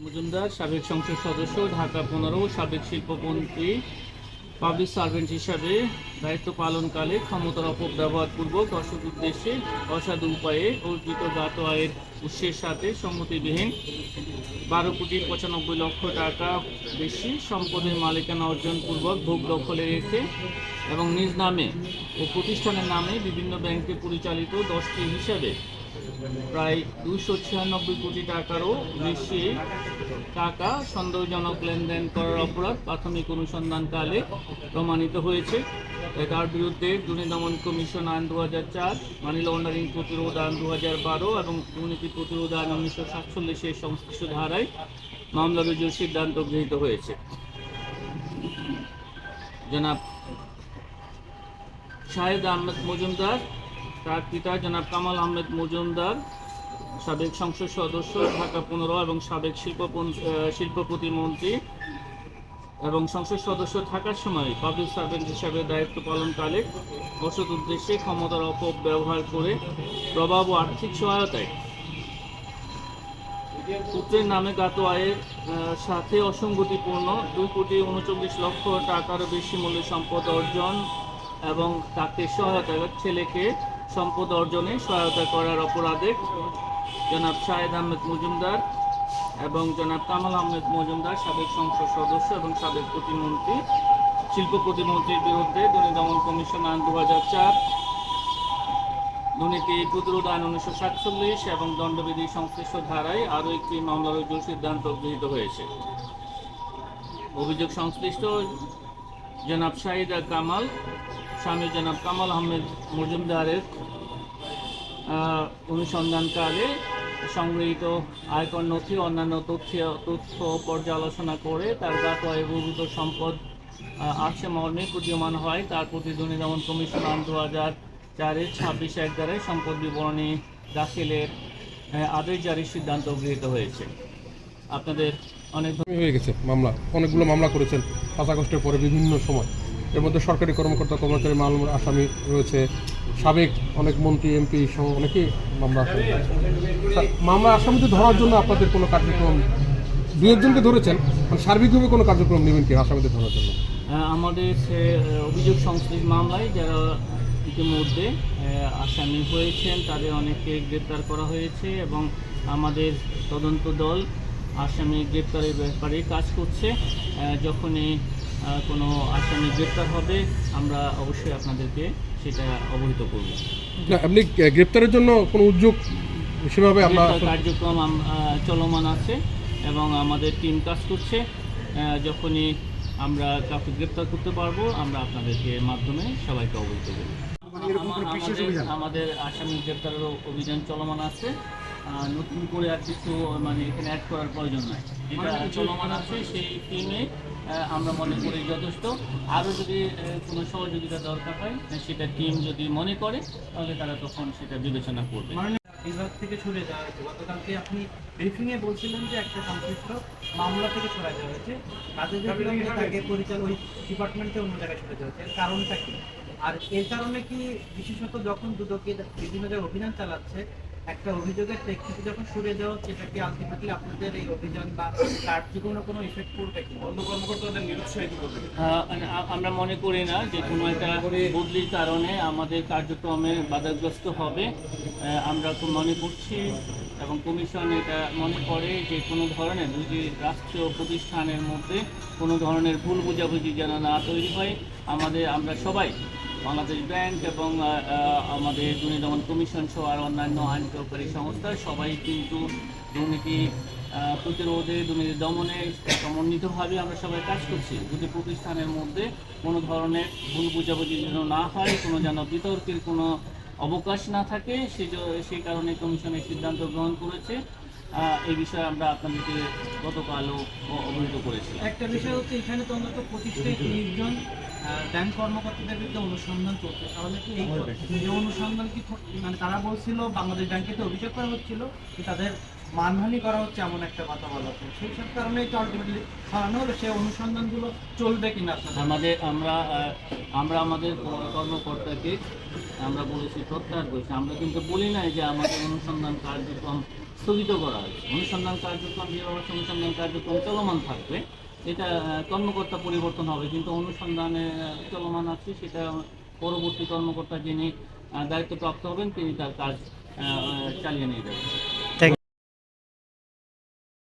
মজুমদার, সাবেক সংসদ সদস্য, ঢাকা পনেরো, সাবেক শিল্পমন্ত্রী, পাবলিক সার্ভেন্ট হিসাবে দায়িত্ব পালনকালে ক্ষমতার অপব্যবহারপূর্বক অসৎ উদ্দেশ্যে, অসাধু উপায়ে অর্জিত জ্ঞাত আয়ের উৎসের সাথে সম্মতিবিহীন বারো কোটি পঁচানব্বই লক্ষ টাকা বেশি সম্পদের মালিকানা অর্জনপূর্বক ভোগ দখলে রেখে এবং নিজ নামে ও প্রতিষ্ঠানের নামে বিভিন্ন ব্যাংকে পরিচালিত দশটি হিসাবে প্রায় দুশো ছিয়ানব্বই কোটি টাকারও বেশি টাকা সন্দেহজনক লেনদেন করার অপরাধ প্রাথমিক অনুসন্ধানকালে প্রমাণিত হয়েছে। তার বিরুদ্ধে দুর্নীতি দমন কমিশন আইন দু হাজার চার, মানি লন্ডারিং প্রতিরোধ আইন দু হাজার বারো এবং দুর্নীতি প্রতিরোধ আইন উনিশশো সাতচল্লিশের সংশ্লিষ্ট ধারায় মামলা রুজুর সিদ্ধান্ত গৃহীত হয়েছে। জনাব শাহেদ আহমেদ মজুমদার তার পিতা জনাব কামাল আহমেদ মজুমদার, সাবেক সংসদ সদস্য, ঢাকা পনেরো এবং সাবেক শিল্প শিল্প প্রতিমন্ত্রী এবং সংসদ সদস্য থাকার সময় পাবলিক সার্ভেন্ট হিসাবে দায়িত্ব পালনকালে অসৎ উদ্দেশ্যে ক্ষমতার অপব্যবহার করে প্রভাব ও আর্থিক সহায়তায় পুত্রের নামে গাত আয়ের সাথে অসঙ্গতিপূর্ণ দুই কোটি উনচল্লিশ লক্ষ টাকারও বেশি মূল্যের সম্পদ অর্জন এবং তাকে সহায়তা ছেলেকে সম্পদ অর্জনে সহায়তা করার অপরাধে জনাব শাহেদ আহমেদ মজুমদার এবং জনাব কামাল আহমেদ মজুমদার সাবেক সংসদ সদস্য এবং সাবেক প্রতিমন্ত্রী, শিল্প প্রতিমন্ত্রীর বিরুদ্ধে দুর্নীতি দমন কমিশন আইন দু হাজার চার, দুর্নীতি প্রতিরোধ আইন উনিশশো সাতচল্লিশ এবং দণ্ডবিধি সংশ্লিষ্ট ধারায় আরও একটি মামলা রুজুর সিদ্ধান্ত গৃহীত হয়েছে। অভিযোগ সংশ্লিষ্ট জনাব শাহিদা কামাল স্বামী জনাব কামাল আহমেদ মজুমদারের অনুসন্ধানকালে সংগৃহীত আয়কর নথি, অন্যান্য তথ্য তথ্য পর্যালোচনা করে তার গাত বহির্ভূত সম্পদ আছে মর্মে প্রতীয়মান হয়। তার প্রতি দুর্নীতি দমন কমিশন দু হাজার চারের ছাব্বিশ এক দ্বারায় সম্পদ বিবরণী দাখিলের আদেশ জারির সিদ্ধান্ত গৃহীত হয়েছে। আপনাদের অনেক। হয়ে গেছে মামলা। অনেকগুলো মামলা করেছেন। পাঁচ আগস্টের পরে বিভিন্ন সময়। এর মধ্যে সরকারি কর্মকর্তা কর্মচারী মামলার আসামি রয়েছে। সাবেক অনেক মন্ত্রী এমপি সহ অনেকেই মামলা আসামি। মামলা আসামিদের ধরার জন্য আপনাদের কোনো কার্যক্রম দু একজনকে ধরেছেন মানে সার্বিকভাবে কোনো কার্যক্রম নেবেন কি আসামিদের ধরার জন্য? আমাদের সে, অভিযোগ সংশ্লিষ্ট মামলায় যারা ইতিমধ্যে আসামি হয়েছেন তাদের অনেককে গ্রেপ্তার করা হয়েছে এবং আমাদের তদন্ত দল আসামি গ্রেপ্তারের ব্যাপারে কাজ করছে। যখনই কোনো আসামি গ্রেপ্তার হবে আমরা অবশ্যই আপনাদেরকে সেটা অবহিত করব। আপনি গ্রেপ্তারের জন্য কোনো উদ্যোগ সেভাবে আমরা কার্যক্রম আহ, চলমান আছে এবং আমাদের টিম কাজ করছে। আহ, যখনই আমরা কাউকে গ্রেপ্তার করতে পারব আমরা আপনাদেরকে মাধ্যমে সবাইকে অবহিত করব। আমাদের আমাদের আসামি গ্রেপ্তারের অভিযান চলমান আছে। নতুন করে আর কিছু মানে এখানে অ্যাড করার প্রয়োজন নাই। যেটা চলমান আছে সেই টিমে আমরা মনে করি যথেষ্ট। আরও যদি কোনো সহযোগিতা দরকার হয় সেটা টিম যদি মনে করে তাহলে তারা তখন সেটা বিবেচনা করবে। বিভাগ থেকে সরে যাওয়া হয়েছে গতকালকে আপনি ব্রিফিং এ বলছিলেন যে একটা সংশ্লিষ্ট মামলা থেকে সরে যাওয়া হয়েছে। কাজে দেখলাম যে তাকে পরিচালক ওই ডিপার্টমেন্টে অন্য জায়গায় সরে যাওয়া হয়েছে। এর কারণটা কি? আর এর কারণে কি বিশেষত যখন দুদকে বিভিন্ন জায়গায় অভিযান চালাচ্ছে একটা অভিযোগের প্রেক্ষিতে যখন সরে দেওয়া হচ্ছে এটা কি আলটিমেটলি আপনাদের এই অভিযান বা কার্যক্রমে কোনো ইফেক্ট পড়বে কি? অন্য কর্মকর্তাদের নিরুৎসাহিত করবে মানে আমরা মনে করি না যে কোনো একটা বদলির কারণে আমাদের কার্যক্রমে বাধাগ্রস্ত হবে। আমরা তো মনে করছি এবং কমিশন এটা মনে করে যে কোনো ধরনের দুটি রাষ্ট্রীয় প্রতিষ্ঠানের মধ্যে কোনো ধরনের ভুল বোঝাবুঝি যেন না তৈরি হয়, আমাদের আমরা সবাই বাংলাদেশ ব্যাংক এবং আমাদের দুর্নীতি দমন কমিশন সহ আর অন্যান্য আইন প্রয়োগকারী সংস্থা, সবাই কিন্তু দুর্নীতি প্রতিরোধে, দুর্নীতি দমনে সমন্বিতভাবে আমরা সবাই কাজ করছি। দুটি প্রতিষ্ঠানের মধ্যে কোনো ধরনের ভুল বোঝাবুঝি যেন না হয়, কোনো যেন বিতর্কের কোনো অবকাশ না থাকে, সে সেই কারণে কমিশন এই সিদ্ধান্ত গ্রহণ করেছে। এই বিষয়ে আমরা আপনাদেরকে গতকালও অবহিত করেছি। একটা বিষয় হচ্ছে, এখানে তো অন্তত প্রতিষ্ঠায় তিরিশ জন ব্যাংক কর্মকর্তাদের বিরুদ্ধে অনুসন্ধান চলছে। তাহলে কি এই অনুসন্ধান কি মানে তারা বলছিল বাংলাদেশ ব্যাংকেতে অভিযোগ করা হচ্ছিল যে তাদের মানহানি করা হচ্ছে এমন একটা কথা বলা হচ্ছে। সেই সব কারণেই তো আলটিমেটলি সরানো হলো সেই অনুসন্ধানগুলো চলবে কিনা আমাদের আমরা আমরা আমাদের কর্মকর্তাকে আমরা বলেছি প্রত্যাহার করেছি। আমরা কিন্তু বলি নাই যে আমাদের অনুসন্ধান কার্যক্রম স্থগিত করা হয়েছে। অনুসন্ধান কার্যক্রম যেভাবে অনুসন্ধান কার্যক্রম চলমান থাকবে। এটা কর্মকর্তা পরিবর্তন হবে, কিন্তু অনুসন্ধানে চলমান আছে, সেটা পরবর্তী কর্মকর্তা যিনি দায়িত্ব দায়িত্বপ্রাপ্ত হবেন, তিনি তার কাজ চালিয়ে নিয়ে যাবেন।